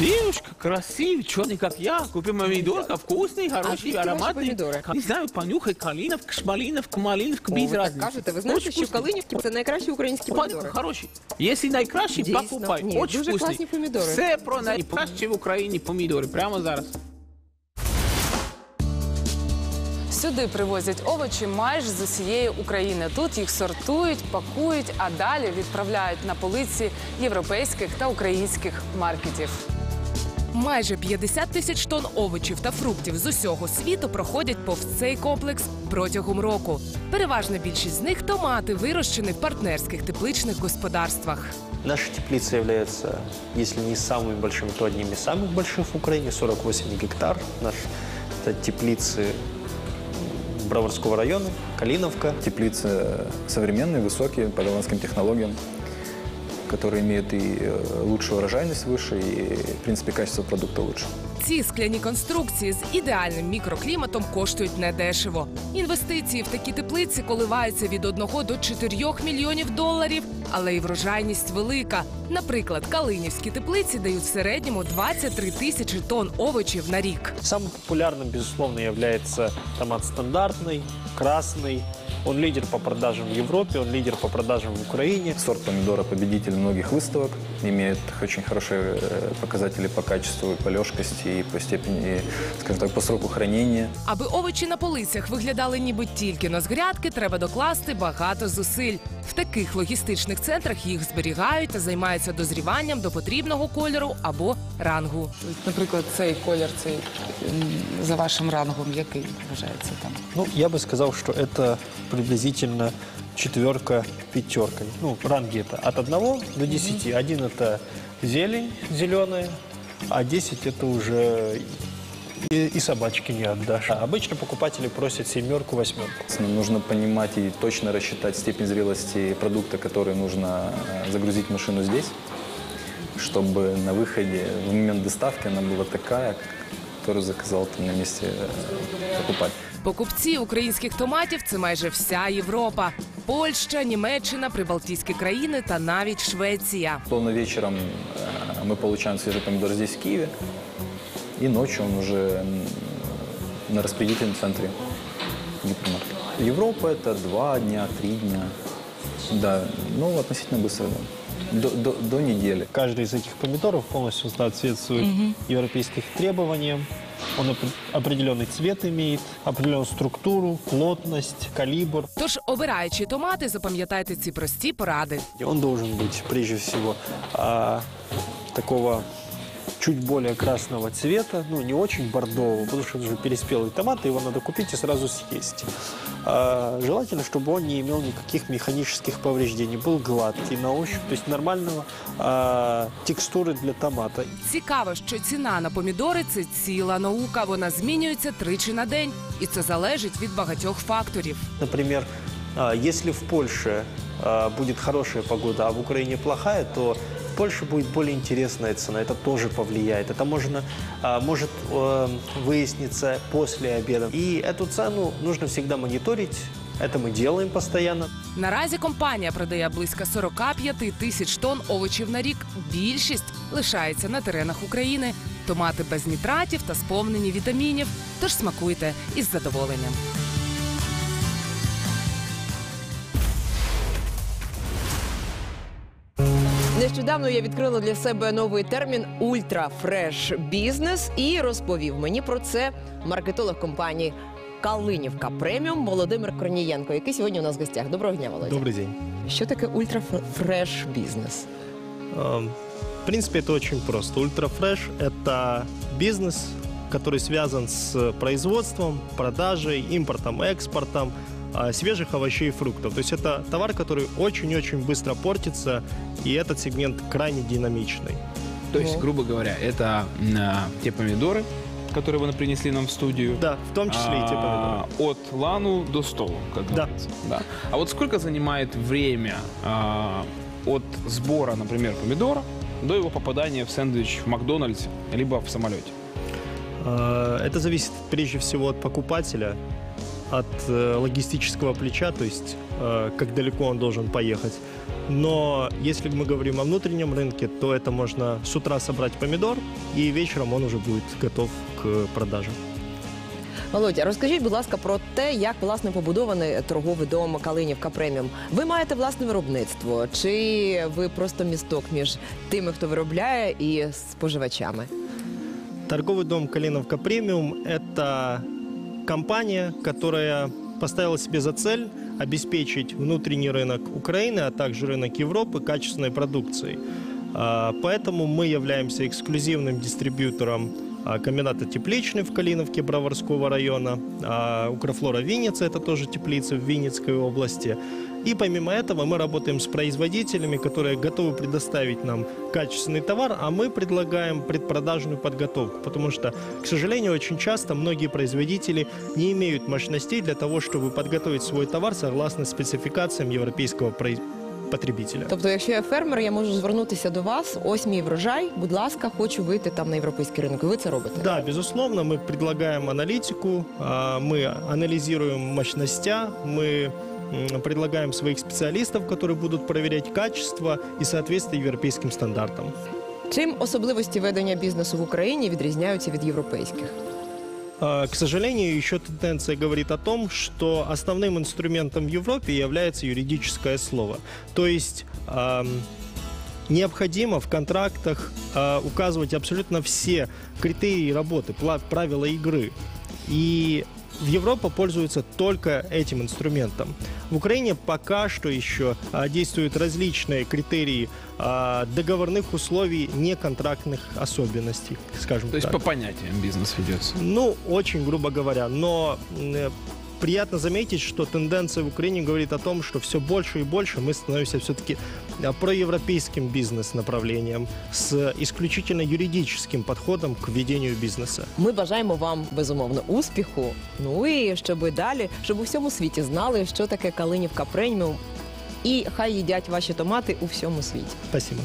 Девушка красивая, черный, как я. Купи помидорка, вкусный, хороший, звідки ваші ароматный. помідори? Не знаю, понюхай, калиновка, шмалиновка, малиновка, О, без ви так разницы. кажете, ви знаєте, Очень що вкусный. калинівки це найкращі українські Покупай, помідори. хороший. Если найкращий, Дійсно. покупай. Ні, Очень дуже вкусный. класні помідори. Все про найкращі в Україні помідори. Прямо зараз. Сюди привозять овочі майже з усієї України. Тут їх сортують, пакують, а далі відправляють на полиці європейських та українських маркетів. Майже 50 тисяч тонн овочів та фруктів з усього світу проходять повз цей комплекс протягом року. Переважна більшість з них томати, вирощені в партнерських тепличних господарствах. Наши теплицы являются, если не самыми большими, то одними из самых больших в Украине, 48 гектар. Наши это теплицы Броварского района, Калиновка. Теплицы современные, высокие, по голландским технологиям, которые имеют и э, лучшую урожайность выше, и, в принципе, качество продукта лучше. Ці скляні конструкції з ідеальним мікрокліматом коштують недешево. Інвестиції в такі теплиці коливаються від 1 до 4 мільйонів доларів, але і врожайність велика. Наприклад, калинівські теплиці дають в середньому 23 тисячі тонн овочів на рік. Самым популярным, безусловно, является томат стандартный, красный. Он лидер по продажам в Европе, он лидер по продажам в Украине. Сорт помидора победитель многих выставок, имеет очень хорошие э, показатели по качеству, и по лёжкости, и по степени, скажем так, по сроку хранения. Аби овочі на полицях виглядали ніби тільки на з грядки, треба докласти багато зусиль. В таких логістичних центрах їх зберігають та займаються дозріванням до потрібного кольору або рангу. Наприклад, цей колір, цей м, за вашим рангом, який вважається там? Ну, я бы сказал, что это приблизительно четверка пятеркой. Ну, ранги это от 1 до 10. Один это зелень зеленая, а 10 это уже и, и собачки не отдашь. А обычно покупатели просят семерку, восьмерку. Нам нужно понимать и точно рассчитать степень зрелости продукта, который нужно э, загрузить в машину здесь, чтобы на выходе, в момент доставки, она была такая, которую заказал ты на месте э, покупать. Покупці українських томатів це майже вся Європа: Польща, Німеччина, Прибалтійські країни та навіть Швеція. Словно вечером э, мы получаем свежий помидор здесь, в Киеве, и ночью он уже м, на распределительном центре гипермаркета. Европа это два дня, три дня. Да, ну относительно быстро, да. До, до, до недели. Каждый из этих помидоров полностью соответствует европейским требованиям. Он опре- определенный цвет имеет, определенную структуру, плотность, калибр. Тож, обираючи томати, запам'ятайте ці прості поради. Он должен быть прежде всего а, такого чуть более красного цвета, ну не очень бордового, потому что это уже переспелый томат, и его надо купить и сразу съесть. А, желательно, чтобы он не имел никаких механических повреждений, был гладкий на ощупь, то есть нормального а, текстуры для томата. Цікаво, що ціна на помідори це ціла наука. Вона змінюється тричі на день, і це залежить від багатьох факторів. Например, а, если в Польше а, будет хорошая погода, а в Украине плохая, то в Польше будет более интересная цена. Это тоже повлияет. Это можно, а, может э, выясниться после обеда. И эту цену нужно всегда мониторить. Это мы делаем постоянно. Наразі компанія продає близько 45 тисяч тонн овочів на рік. Більшість лишається на теренах України. Томати без нітратів та сповнені вітамінів. Тож смакуйте із задоволенням. Нещодавно я відкрила для себе новий термін ультрафреш бізнес і розповів мені про це маркетолог компанії Калинівка преміум Володимир Корнієнко, який сьогодні у нас в гостях. Доброго дня, Володя. Добрый день. Що таке ультрафреш бізнес? Эм, В принципе, это очень просто. Ультрафреш – это бизнес, который связан с производством, продажей, импортом, экспортом а, Свежих овощей и фруктов. То есть это товар, который очень-очень быстро портится, и этот сегмент крайне динамичный. То есть, Ну. грубо говоря, это а, те помидоры, которые вы принесли нам в студию. Да, в том числе и те А, помидоры. От лану до столу, как Да. говорится. Да. А вот сколько занимает время а, от сбора, например, помидора до его попадания в сэндвич в Макдональдсе либо в самолете? А, Это зависит прежде всего от покупателя, от э, логистического плеча, то есть э, как далеко он должен поехать. Но если мы говорим о внутреннем рынке, то это можно с утра собрать помидор, и вечером он уже будет готов к продаже. Володя, розкажіть, будь ласка, про те, як власне побудований торговий дом Калинівка Преміум. Ви маєте власне виробництво, чи ви просто місток між тими, хто виробляє, і споживачами? Торговый дом «Калиновка Премиум» – это Компания, которая поставила себе за цель обеспечить внутренний рынок Украины, а также рынок Европы качественной продукцией. А, Поэтому мы являемся эксклюзивным дистрибьютором комбината «Тепличный» в Калиновке Броварского района, а, Укрофлора Винница – это тоже теплица в Винницкой области. И помимо этого мы работаем с производителями, которые готовы предоставить нам качественный товар, а мы предлагаем предпродажную подготовку, потому что, к сожалению, очень часто многие производители не имеют мощностей для того, чтобы подготовить свой товар согласно спецификациям европейского произ- потребителя. Тобто, якщо я фермер, я можу звернутися до вас. Ось мій врожай. Будь ласка, хочу вийти там на європейський ринок. І ви це робите? Да, безусловно, мы предлагаем аналитику, а, мы анализируем мощностя, мы м, предлагаем своих специалистов, которые будут проверять качество и соответствие европейским стандартам. Чим особливості ведення бізнесу в Україні відрізняються від європейських? А, К сожалению, еще тенденция говорит о том, что основным инструментом в Европе является юридическое слово. То есть необходимо в контрактах а, указывать абсолютно все критерии работы, правила игры. И Европа пользуется только этим инструментом. В Украине пока что еще а, действуют различные критерии а, договорных условий, неконтрактных особенностей, скажем То есть так. по понятиям бизнес ведется. Ну, очень грубо говоря. Но приятно заметить, что тенденция в Украине говорит о том, что все больше и больше мы становимся все-таки проевропейским бизнес-направлением с исключительно юридическим подходом к ведению бизнеса. Ми бажаємо вам безумовно успіху. Ну і щоб далі, щоб у всьому світі знали, що таке Калинівка преміум. І хай їдять ваші томати у всьому світі. Спасибо.